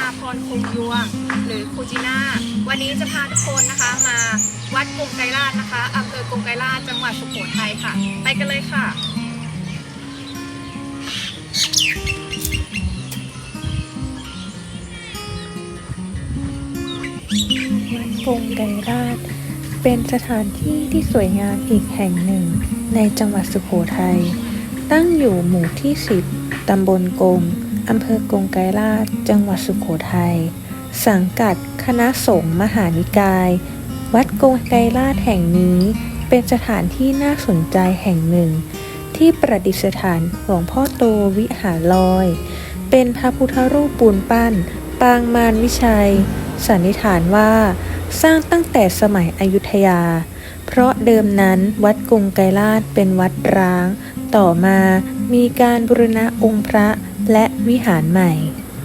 นาพรคงยวง หรือคูจีน่า วันนี้จะพาทุกคนนะคะมาวัดกงไกรลาดนะคะอำเภอกงไกรลาดจังหวัดสุโขทัยค่ะ ไปกันเลยค่ะวัดกงไกรราช เป็นสถานที่ที่สวยงามอีกแห่งหนึ่ง ในจังหวัดสุโขทัย ตั้งอยู่หมู่ที่ 10 ตำบลกง อำเภอกงไกรราชจังหวัดสุโขทัย สังกัดคณะสงฆ์มหานิกาย วัดกงไกรราชแห่งนี้เป็นสถานที่น่าสนใจแห่งหนึ่ง ที่ประดิษฐานหลวงพ่อโตวิหารลอย เป็นพระพุทธรูปปูนปั้น ปางมารวิชัย สันนิษฐานว่า สร้างตั้งแต่สมัยอยุธยา เพราะเดิมนั้นวัดกรุงไกรลาชเป็นวัดร้าง ต่อมามีการบูรณะองค์พระ และวิหารใหม่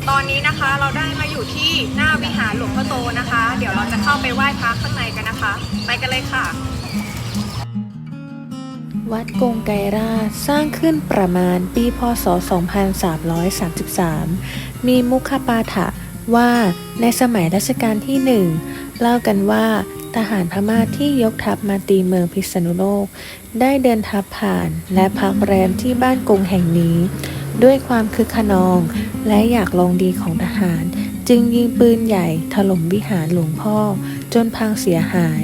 ตอนนี้นะคะเราได้มาอยู่ที่หน้าวิหารหลวงพ่อโตนะคะ เดี๋ยวเราจะเข้าไปไหว้พระข้างในกันนะคะ ไปกันเลยค่ะ วัดกงไกรราชสร้างขึ้นประมาณปีพศ 2333 มีมุขปาฐะว่าในสมัยรัชกาลที่หนึ่งเล่ากันว่าทหารพม่าที่ยกทัพมาตีเมืองพิษณุโลก ได้เดินทัพผ่านและพักแรมที่บ้านกงแห่งนี้ ด้วยความคึกขนองและอยากลองดีของทหาร จึงยิงปืนใหญ่ถล่มวิหารหลวงพ่อจนพังเสียหาย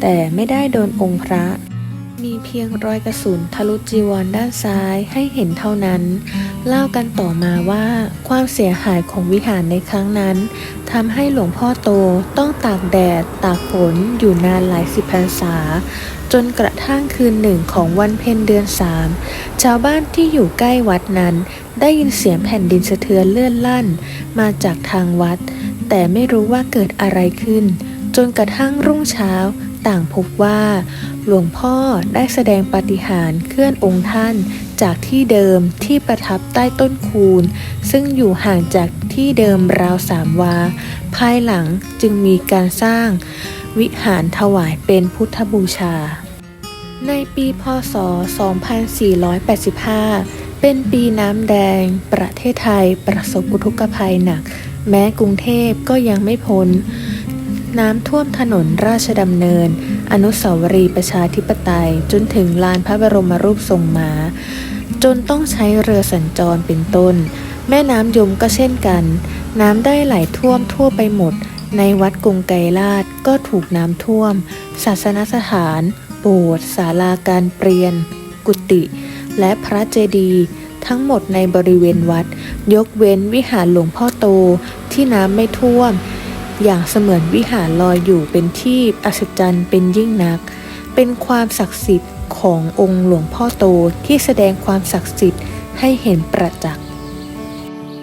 แต่ไม่ได้โดนองค์พระ มีเพียงรอยกระสุนทะลุจีวรด้านซ้ายให้เห็นเท่านั้น เล่ากันต่อมาว่า ความเสียหายของวิหารในครั้งนั้นทำให้หลวงพ่อโตต้องตากแดด ตากฝนอยู่นานหลายสิบพรรษา จนกระทั่งคืนหนึ่งของวันเพ็ญเดือนสามชาวบ้านที่อยู่ใกล้วัดนั้น ได้ยินเสียงแผ่นดินสะเทือนเลื่อนลั่น มาจากทางวัด แต่ไม่รู้ว่าเกิดอะไรขึ้น จนกระทั่งรุ่งเช้า ต่างพบว่า หลวงพ่อได้แสดงปาฏิหาริย์เคลื่อนองค์ท่านจากที่เดิมที่ประทับใต้ต้นคูนซึ่งอยู่ห่างจากที่เดิมราวสามวา ภายหลังจึงมีการสร้าง วิหารถวายเป็นพุทธบูชา ในปีพศ 2485 เป็นปีน้ำแดง ประเทศไทยประสบอุทกภัยหนัก แม้กรุงเทพก็ยังไม่พ้น น้ำท่วมถนนราชดำเนิน อนุสาวรีย์ประชาธิปไตย จนถึงลานพระบรมรูปทรงม้า จนต้องใช้เรือสัญจรเป็นต้น แม่น้ำยมก็เช่นกัน น้ำได้ไหลท่วมทั่วไปหมด ในวัดกรุงไกรลาดก็ถูกน้ำท่วม ศาสนสถาน โบสถ์ศาลาการเปลี่ยน กุฏิและพระเจดีย์ทั้งหมดในบริเวณวัด ยกเว้นวิหารหลวงพ่อโตที่น้ำไม่ท่วม อย่างเสมือนวิหารลอยอยู่เป็นที่อัศจรรย์เป็นยิ่งนัก เป็นความศักดิ์สิทธิ์ขององค์หลวงพ่อโตที่แสดงความศักดิ์สิทธิ์ให้เห็นประจักษ์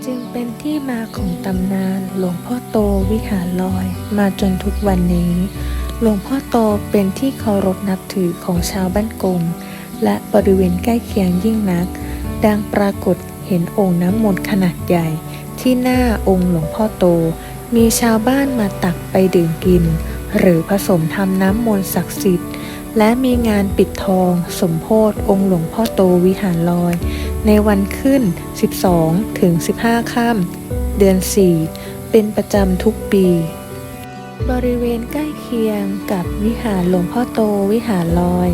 จึงเป็นที่มาของตำนานหลวงพ่อโตวิหารลอยมาจนทุกวันนี้ หลวงพ่อโตเป็นที่เคารพนับถือของชาวบ้านกงและบริเวณใกล้เคียงยิ่งนัก ดังปรากฏเห็นองค์น้ำมนต์ขนาดใหญ่ที่หน้าองค์หลวงพ่อโต มีชาวบ้านมาตักไปดื่มกิน หรือผสมทำน้ำมนต์ศักดิ์สิทธิ์ และมีงานปิดทอง สมโพธิองค์หลวงพ่อโตวิหารลอย ในวันขึ้น 12 ถึง 15 ค่ำเดือน 4 เป็นประจำทุกปี บริเวณใกล้เคียงกับวิหารหลวงพ่อโตวิหารลอย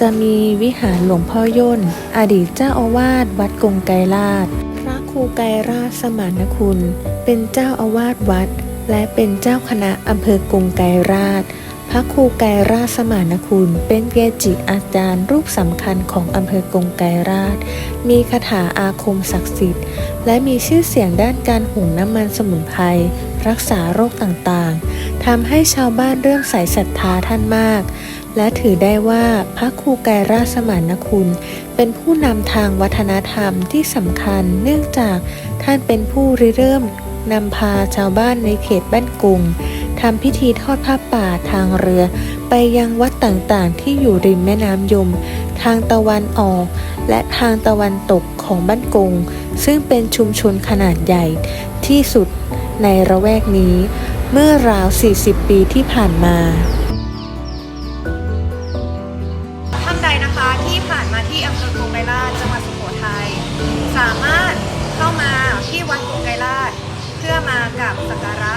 จะมีวิหารหลวงพ่อย่น อดีตเจ้าอาวาสวัดกงไกรลาด ระครูไกรราชสมานคุณ เป็นเจ้าอาวาสวัด และเป็นเจ้าคณะอำเภอกรุงไกรราช พระครูไกรราชสมานคุณ เป็นเกจิอาจารย์รูปสำคัญของอำเภอกรุงไกรราช มีคาถาอาคมศักดิ์สิทธิ์ และมีชื่อเสียงด้านการหุงน้ำมันสมุนไพรรักษาโรคต่างๆทำให้ชาวบ้านเริ่มใส่ศรัทธาท่านมาก และถือได้ว่าพระครูไกรราชสมานคุณ เป็นผู้นำทางวัฒนธรรมที่สำคัญเนื่องจากท่านเป็นผู้ริเริ่มนำพาชาวบ้านในเขตบ้านกุงทำพิธีทอดผ้าป่าทางเรือ ไปยังวัดต่างๆ ที่อยู่ริมแม่น้ำยม ทางตะวันออก และทางตะวันตกของบ้านกงซึ่งเป็นชุมชนขนาดใหญ่ที่สุดในระแวกนี้ เมื่อราว 40 ปีที่ผ่านมา นะคะที่ผ่านมาที่อำเภอกรงไกรลาชจังหวัดสุโขทัยสามารถเข้ามาที่วัดกรงไกรลาชเพื่อมากับสักการะ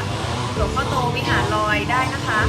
หลวงพ่อโตวิหารลอยได้นะคะ